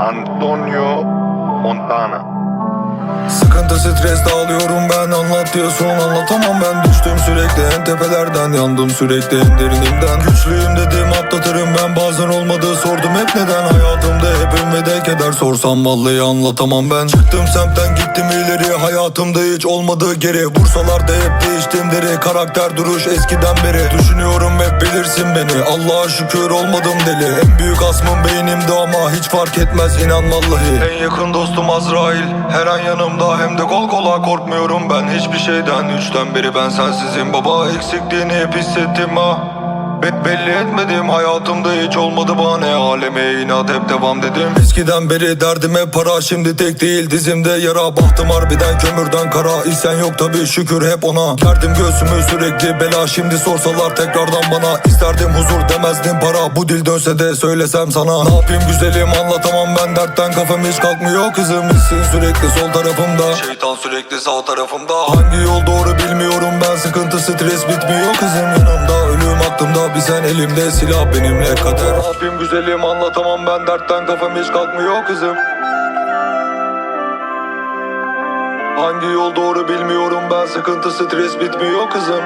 Antonio Montana. Sıkıntı stres dağılıyorum ben anlat diyorsun anlatamam ben Düştüm sürekli en tepelerden. Yandım sürekli en derinimden. Güçlüyüm dedim atlatırım. Ben bazen olmadı sordum hep neden. Hayatımda hep ümmede keder sorsam vallahi anlatamam ben. Çıktım semtten gittim ileri. Hayatımda hiç olmadı geri. Bursalarda hep değiştim deri. Karakter duruş eskiden beri. Düşünüyorum hep bilirsin beni. Allah'a şükür olmadım deli. En büyük asmım beynimde ama Fark etmez inan vallahi. En yakın dostum Azrail. Her an yanımda hem de kol kola korkmuyorum ben. Hiçbir şeyden üçten biri ben sensizim. Baba Eksikliğini hep hissettim ha Be- belli etmedim hayatımda hiç olmadı bahane Aleme inat hep devam dedim. Eskiden beri derdime para şimdi tek değil dizimde yara. Bahtım harbiden kömürden kara İsyan yok tabi şükür hep ona. Kerdim göğsümü sürekli bela şimdi sorsalar tekrardan bana. İsterdim huzur demezdim para Bu dil dönse de söylesem sana. Ne yapayım güzelim anlatamam ben dertten kafam hiç kalkmıyor kızım. Hissin sürekli sol tarafımda. Şeytan sürekli sağ tarafımda. Hangi yol doğru bilmiyorum ben sıkıntı stres bitmiyor kızım yanımda aklımda bir sen elimde silah benimle kader. Yapayım güzelim anlatamam ben dertten kafam hiç kalkmıyor kızım. Hangi yol doğru bilmiyorum ben sıkıntı stres bitmiyor kızım